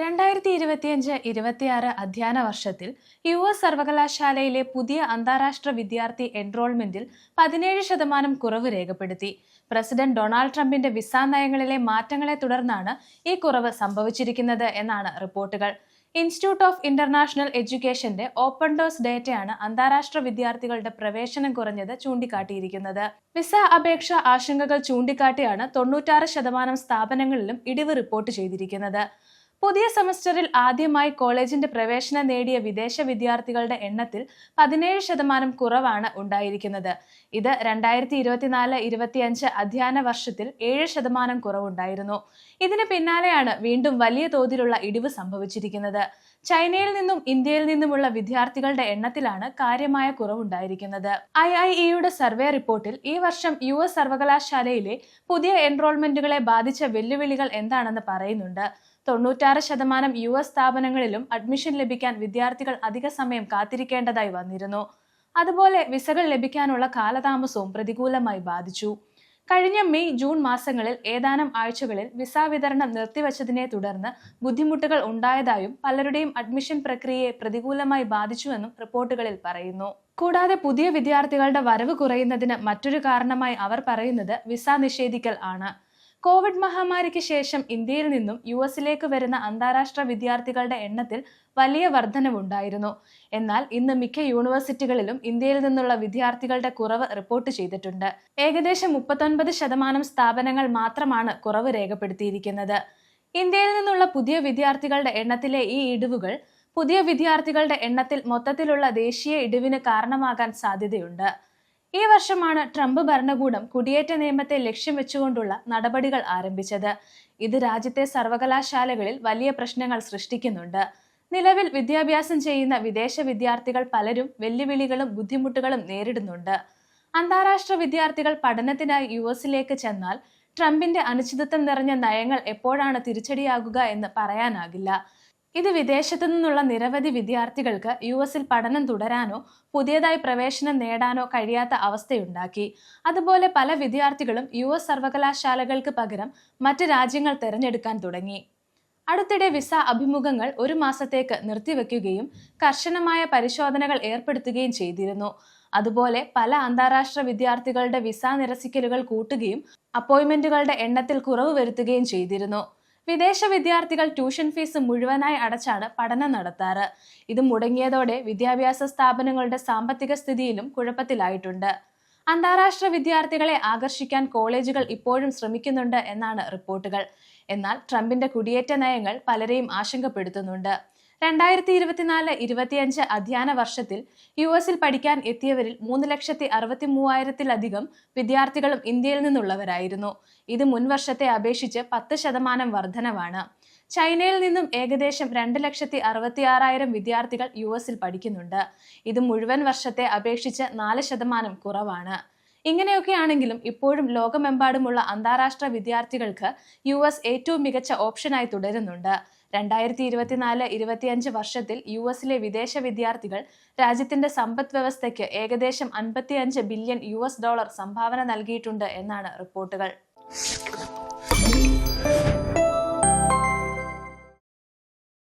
രണ്ടായിരത്തി ഇരുപത്തിയഞ്ച് ഇരുപത്തിയാറ് അധ്യയന വർഷത്തിൽ യു എസ് സർവകലാശാലയിലെ പുതിയ അന്താരാഷ്ട്ര വിദ്യാർത്ഥി എൻറോൾമെന്റിൽ പതിനേഴ് ശതമാനം കുറവ് രേഖപ്പെടുത്തി. പ്രസിഡന്റ് ഡൊണാൾഡ് ട്രംപിന്റെ വിസ നയങ്ങളിലെ മാറ്റങ്ങളെ തുടർന്നാണ് ഈ കുറവ് സംഭവിച്ചിരിക്കുന്നത് എന്നാണ് റിപ്പോർട്ടുകൾ. ഇൻസ്റ്റിറ്റ്യൂട്ട് ഓഫ് ഇന്റർനാഷണൽ എഡ്യൂക്കേഷന്റെ ഓപ്പൺ ഡോസ് ഡേറ്റയാണ് അന്താരാഷ്ട്ര വിദ്യാർത്ഥികളുടെ പ്രവേശനം കുറഞ്ഞത് ചൂണ്ടിക്കാട്ടിയിരിക്കുന്നത്. വിസ അപേക്ഷ ആശങ്കകൾ ചൂണ്ടിക്കാട്ടിയാണ് തൊണ്ണൂറ്റാറ് ശതമാനം സ്ഥാപനങ്ങളിലും ഇടിവ് റിപ്പോർട്ട് ചെയ്തിരിക്കുന്നത്. പുതിയ സെമസ്റ്ററിൽ ആദ്യമായി കോളേജിന്റെ പ്രവേശനം നേടിയ വിദേശ വിദ്യാർത്ഥികളുടെ എണ്ണത്തിൽ പതിനേഴ് ശതമാനം കുറവാണ് ഉണ്ടായിരിക്കുന്നത്. ഇത് രണ്ടായിരത്തി ഇരുപത്തിനാല് ഇരുപത്തിയഞ്ച് അധ്യയന വർഷത്തിൽ ഏഴ് ശതമാനം കുറവുണ്ടായിരുന്നു. ഇതിന് പിന്നാലെയാണ് വീണ്ടും വലിയ തോതിലുള്ള ഇടിവ് സംഭവിച്ചിരിക്കുന്നത്. ചൈനയിൽ നിന്നും ഇന്ത്യയിൽ നിന്നുമുള്ള വിദ്യാർത്ഥികളുടെ എണ്ണത്തിലാണ് കാര്യമായ കുറവുണ്ടായിരിക്കുന്നത്. ഐ ഐ ഇയുടെ സർവേ റിപ്പോർട്ടിൽ ഈ വർഷം യു എസ് സർവകലാശാലയിലെ പുതിയ എൻറോൾമെന്റുകളെ ബാധിച്ച വെല്ലുവിളികൾ എന്താണെന്ന് പറയുന്നുണ്ട്. തൊണ്ണൂറ്റാറ് ശതമാനം യു എസ് സ്ഥാപനങ്ങളിലും അഡ്മിഷൻ ലഭിക്കാൻ വിദ്യാർത്ഥികൾ അധിക സമയം കാത്തിരിക്കേണ്ടതായി വന്നിരുന്നു. അതുപോലെ വിസകൾ ലഭിക്കാനുള്ള കാലതാമസവും പ്രതികൂലമായി ബാധിച്ചു. കഴിഞ്ഞ മെയ് ജൂൺ മാസങ്ങളിൽ ഏതാനും ആഴ്ചകളിൽ വിസ വിതരണം നിർത്തിവച്ചതിനെ തുടർന്ന് ബുദ്ധിമുട്ടുകൾ ഉണ്ടായതായും പലരുടെയും അഡ്മിഷൻ പ്രക്രിയയെ പ്രതികൂലമായി ബാധിച്ചുവെന്നും റിപ്പോർട്ടുകളിൽ പറയുന്നു. കൂടാതെ പുതിയ വിദ്യാർത്ഥികളുടെ വരവ് കുറയുന്നതിന് മറ്റൊരു കാരണമായി അവർ പറയുന്നത് വിസ നിഷേധിക്കൽ ആണ്. കോവിഡ് മഹാമാരിക്ക് ശേഷം ഇന്ത്യയിൽ നിന്നും യു എസിലേക്ക് വരുന്ന അന്താരാഷ്ട്ര വിദ്യാർത്ഥികളുടെ എണ്ണത്തിൽ വലിയ വർധനവുണ്ടായിരുന്നു. എന്നാൽ ഇന്ന് മിക്ക യൂണിവേഴ്സിറ്റികളിലും ഇന്ത്യയിൽ നിന്നുള്ള വിദ്യാർത്ഥികളുടെ കുറവ് റിപ്പോർട്ട് ചെയ്തിട്ടുണ്ട്. ഏകദേശം മുപ്പത്തൊൻപത് ശതമാനം സ്ഥാപനങ്ങൾ മാത്രമാണ് കുറവ് രേഖപ്പെടുത്തിയിരിക്കുന്നത്. ഇന്ത്യയിൽ നിന്നുള്ള പുതിയ വിദ്യാർത്ഥികളുടെ എണ്ണത്തിലെ ഈ ഇടിവുകൾ പുതിയ വിദ്യാർത്ഥികളുടെ എണ്ണത്തിൽ മൊത്തത്തിലുള്ള ദേശീയ ഇടിവിന് കാരണമാകാൻ സാധ്യതയുണ്ട്. ഈ വർഷമാണ് ട്രംപ് ഭരണകൂടം കുടിയേറ്റ നിയമത്തെ ലക്ഷ്യം വെച്ചുകൊണ്ടുള്ള നടപടികൾ ആരംഭിച്ചത്. ഇത് രാജ്യത്തെ സർവകലാശാലകളിൽ വലിയ പ്രശ്നങ്ങൾ സൃഷ്ടിക്കുന്നുണ്ട്. നിലവിൽ വിദ്യാഭ്യാസം ചെയ്യുന്ന വിദേശ വിദ്യാർത്ഥികൾ പലരും വെല്ലുവിളികളും ബുദ്ധിമുട്ടുകളും നേരിടുന്നുണ്ട്. അന്താരാഷ്ട്ര വിദ്യാർത്ഥികൾ പഠനത്തിനായി യു എസിലേക്ക് ചെന്നാൽ ട്രംപിന്റെ അനിശ്ചിതത്വം നിറഞ്ഞ നയങ്ങൾ എപ്പോഴാണ് തിരിച്ചടിയാകുക എന്ന് പറയാനാകില്ല. ഇത് വിദേശത്തു നിന്നുള്ള നിരവധി വിദ്യാർത്ഥികൾക്ക് യു എസിൽ പഠനം തുടരാനോ പുതിയതായി പ്രവേശനം നേടാനോ കഴിയാത്ത അവസ്ഥയുണ്ടാക്കി. അതുപോലെ പല വിദ്യാർത്ഥികളും യു എസ് സർവകലാശാലകൾക്ക് പകരം മറ്റ് രാജ്യങ്ങൾ തിരഞ്ഞെടുക്കാൻ തുടങ്ങി. അടുത്തിടെ വിസ അഭിമുഖങ്ങൾ ഒരു മാസത്തേക്ക് നിർത്തിവെക്കുകയും കർശനമായ പരിശോധനകൾ ഏർപ്പെടുത്തുകയും ചെയ്തിരുന്നു. അതുപോലെ പല അന്താരാഷ്ട്ര വിദ്യാർത്ഥികളുടെ വിസ നിരസിക്കലുകൾ കൂട്ടുകയും അപ്പോയിന്റ്മെന്റുകളുടെ എണ്ണത്തിൽ കുറവ് വരുത്തുകയും ചെയ്തിരുന്നു. വിദേശ വിദ്യാർത്ഥികൾ ട്യൂഷൻ ഫീസ് മുഴുവനായി അടച്ചാണ് പഠനം നടത്താറ്. ഇത് മുടങ്ങിയതോടെ വിദ്യാഭ്യാസ സ്ഥാപനങ്ങളുടെ സാമ്പത്തിക സ്ഥിതിയിലും കുഴപ്പത്തിലായിട്ടുണ്ട്. അന്താരാഷ്ട്ര വിദ്യാർത്ഥികളെ ആകർഷിക്കാൻ കോളേജുകൾ ഇപ്പോഴും ശ്രമിക്കുന്നുണ്ട് എന്നാണ് റിപ്പോർട്ടുകൾ. എന്നാൽ ട്രംപിന്റെ കുടിയേറ്റ നയങ്ങൾ പലരെയും ആശങ്കപ്പെടുത്തുന്നുണ്ട്. രണ്ടായിരത്തി ഇരുപത്തിനാല് ഇരുപത്തിയഞ്ച് അധ്യയന വർഷത്തിൽ യു എസിൽ പഠിക്കാൻ എത്തിയവരിൽ മൂന്ന് ലക്ഷത്തി അറുപത്തി മൂവായിരത്തിലധികം വിദ്യാർത്ഥികളും ഇന്ത്യയിൽ നിന്നുള്ളവരായിരുന്നു. ഇത് മുൻ വർഷത്തെ അപേക്ഷിച്ച് പത്ത് ശതമാനം വർധനവാണ്. ചൈനയിൽ നിന്നും ഏകദേശം രണ്ട് ലക്ഷത്തി അറുപത്തി ആറായിരം വിദ്യാർത്ഥികൾ യു എസിൽ പഠിക്കുന്നുണ്ട്. ഇത് മുഴുവൻ വർഷത്തെ അപേക്ഷിച്ച് നാല് ശതമാനം കുറവാണ്. ഇങ്ങനെയൊക്കെയാണെങ്കിലും ഇപ്പോഴും ലോകമെമ്പാടുമുള്ള അന്താരാഷ്ട്ര വിദ്യാർത്ഥികൾക്ക് യു എസ് ഏറ്റവും മികച്ച ഓപ്ഷനായി തുടരുന്നുണ്ട്. രണ്ടായിരത്തി ഇരുപത്തിനാല് ഇരുപത്തിയഞ്ച് വർഷത്തിൽ യു എസിലെ വിദേശ വിദ്യാർത്ഥികൾ രാജ്യത്തിന്റെ സമ്പദ് വ്യവസ്ഥയ്ക്ക് ഏകദേശം അൻപത്തിയഞ്ച് ബില്യൺ യു ഡോളർ സംഭാവന നൽകിയിട്ടുണ്ട് എന്നാണ് റിപ്പോർട്ടുകൾ.